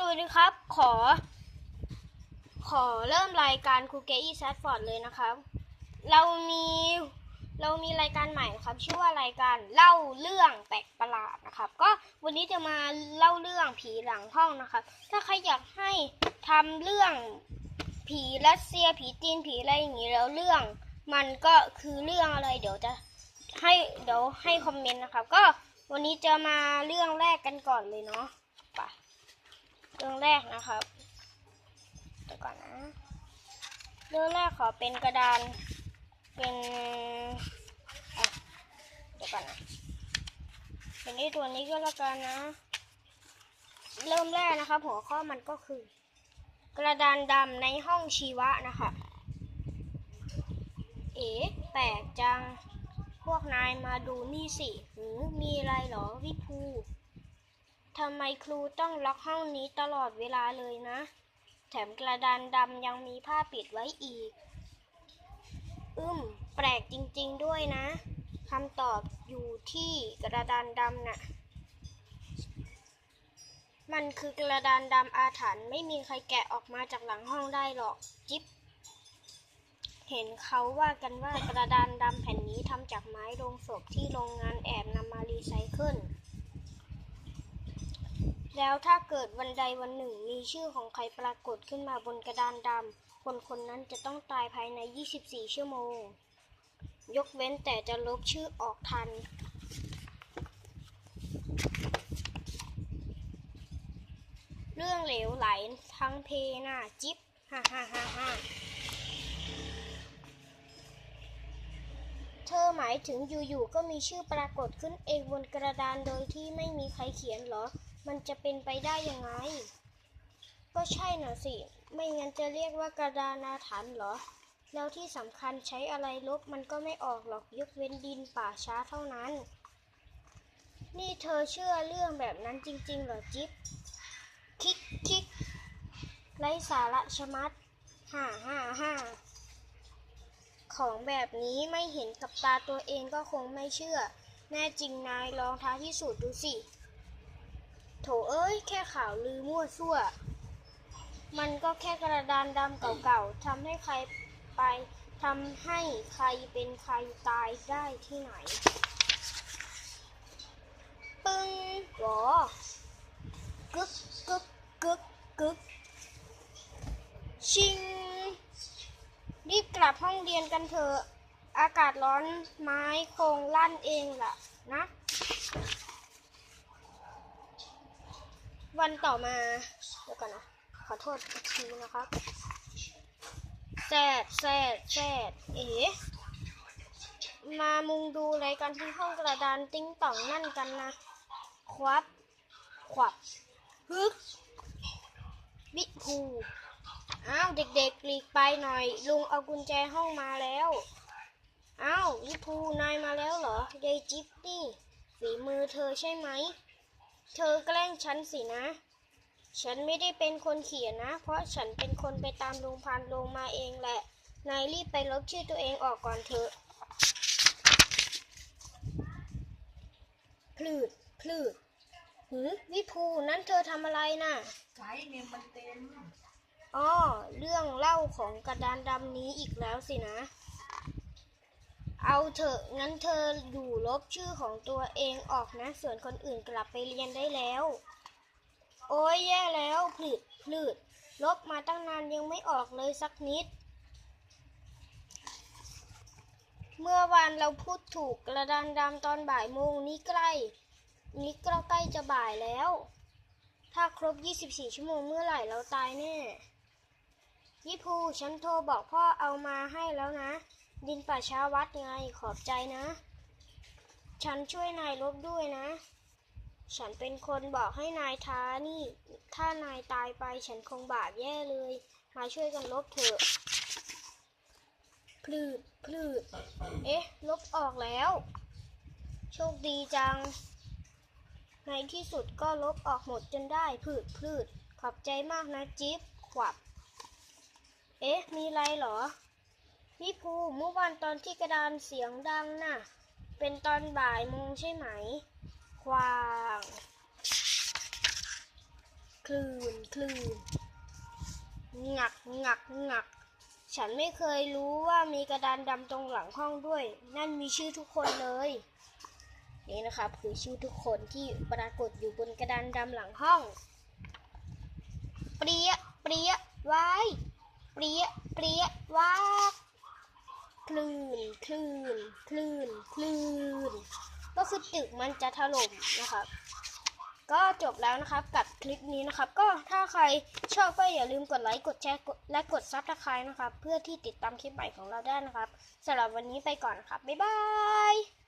สวัสดีครับ ขอ ขอเริ่มรายการครูเกอี้แซดฟอร์ดเลยนะครับ เรามีเรามีรายการใหม่นะครับชื่อว่ารายการเล่าเรื่องแปลกประหลาดนะครับ ก็วันนี้จะมาเล่าเรื่องผีหลังห้องนะครับ ถ้าใครอยากให้ทำเรื่องผีรัสเซียผีจีนผีอะไรอย่างนี้แล้วเรื่อง มันก็คือเรื่องอะไร เดี๋ยวจะให้เดี๋ยวให้คอมเมนต์นะครับ ก็วันนี้จะมาเรื่องแรกกันก่อนเลยเนาะ เรื่องแรกนะครับเดี๋ยวก่อนนะเรื่องแรกขอเป็นกระดานเป็นเดี๋ยวก่อนนะเป็นไอ้ตัวนี้ก็แล้วกันนะ เริ่มแรกนะครับ หัวข้อมันก็คือ กระดานดำในห้องชีวะนะคะเอ๋แปลกจัง พวกนายมาดูนี่สิ หือ มีอะไรเหรอวิภู ทำไมครูต้องล็อกห้องนี้ตลอดเวลาเลยนะ แถมกระดานดำยังมีผ้าปิดไว้อีกอึมแปลกจริง ๆด้วยนะคำตอบอยู่ที่กระดานดำน่ะ มันคือกระดานดำอาถรรพ์ไม่มีใครแกะออกมาจากหลังห้องได้หรอกจิ๊บเห็นเขาว่ากันว่ากระดานดำแผ่นนี้ทำจากไม้โรงศพที่โรงงานแอบนำมารีไซเคิล แล้วถ้าเกิดวันใดวันหนึ่งมีชื่อของใครปรากฏขึ้นมาบนกระดานดำ คนคนนั้นจะต้องตายภายใน 24 ชั่วโมง ยกเว้นแต่จะลบชื่อออกทัน เรื่องเหลวไหลทั้งเพน่าจิ๊บฮ่าฮ่าฮ่าฮ่าเธอหมายถึงอยู่ๆก็มีชื่อปรากฏขึ้นเองบนกระดานโดยที่ไม่มีใครเขียนเหรอ มันจะเป็นไปได้ยังไง ก็ใช่น่ะสิ ไม่งั้นจะเรียกว่ากระดานาถรรพ์เหรอ แล้วที่สำคัญใช้อะไรลบมันก็ไม่ออกหรอกยกเว้นดินป่าช้าเท่านั้น นี่เธอเชื่อเรื่องแบบนั้นจริง ๆ เหรอจิ๊บ คิกคิกไร้สาระชะมัดฮ่าฮ่าฮ่าของแบบนี้ไม่เห็นกับตาตัวเองก็คงไม่เชื่อ แน่จริงนายลองท้าพิสูจน์ดูสิ ข่าวลือมั่วซั่ว มันก็แค่กระดานดำเก่าๆทำให้ใครไปทำให้ใครเป็นใครตายได้ที่ไหน ปึ้งหรอกึกกึกกึกกึกชิง รีบกลับห้องเรียนกันเถอะ อากาศร้อนไม้คงลั่นเองล่ะนะ วันต่อมาเดี๋ยวก่อนนะ ขอโทษอีกทีนะครับแซดแซดแซดเอ๋มามุงดูอะไรกันที่ห้องกระดานติ้งต่องนั่นกันนะ ควับ ขวับฮึกบิภูอ้าวเด็กๆหลีกไปหน่อย ลุงเอากุญแจห้องมาแล้วอ้าววิภูนายมาแล้วเหรอ ยายจิ๊บนี่ ฝีมือเธอใช่ไหม เธอแกล้งฉันสินะ ฉันไม่ได้เป็นคนเขียนนะ เพราะฉันเป็นคนไปตามลุงพันลงมาเองแหละ นายรีบไปลบชื่อตัวเองออกก่อนเถอะพลืดพลืดหือวิภูนั้นเธอทำอะไรน่ะไกด์เมมมันเต็มอ้อเรื่องเล่าของกระดานดำนี้อีกแล้วสินะ เอาเถอะงั้นเธออยู่ลบชื่อของตัวเองออกนะ ส่วนคนอื่นกลับไปเรียนได้แล้ว โอ้ยแย่แล้วพลืดพลืด ลบมาตั้งนานยังไม่ออกเลยสักนิด เมื่อวานเราพูดถูกกระดานดำตอนบ่ายโมงนี้ใกล้ นี้ก็ใกล้จะบ่ายแล้ว ถ้าครบ 24 ชั่วโมงเมื่อไหร่เราตายแน่ยี่ภูฉันโทรบอกพ่อเอามาให้แล้วนะ ดินป่าช้าวัดไงขอบใจนะ ฉันช่วยนายลบด้วยนะ ฉันเป็นคนบอกให้นายท้านี่ ถ้านายตายไปฉันคงบาปแย่เลย มาช่วยกันลบเถอะพลืดพลืดเอ๊ะ ลบออกแล้ว โชคดีจัง ในที่สุดก็ลบออกหมดจนได้พืดพืดขอบใจมากนะจิ๊บขวับ เอ๊ะ มีไรเหรอ พี่ภูเมื่อวานตอนที่กระดานเสียงดังน่ะ เป็นตอนบ่ายโมงใช่ไหม ควางคลื่นคลื่นงักงักงัก ฉันไม่เคยรู้ว่ามีกระดานดำตรงหลังห้องด้วย นั่นมีชื่อทุกคนเลย นี่นะครับคือชื่อทุกคนที่ปรากฏอยู่บนกระดานดำหลังห้อง เปรี้ยเปรี้ยไว้เปรี้ยเปรี้ยว้า คลื่น คลื่น คลื่น คลื่น ก็คือตึกมันจะถล่มนะครับ ก็จบแล้วนะครับกับคลิปนี้นะครับ ก็ถ้าใครชอบก็อย่าลืมกดไลค์ กดแชร์ และกดซับสไครต์นะครับ เพื่อที่ติดตามคลิปใหม่ของเราได้นะครับสำหรับวันนี้ไปก่อนนะครับ บ๊ายบาย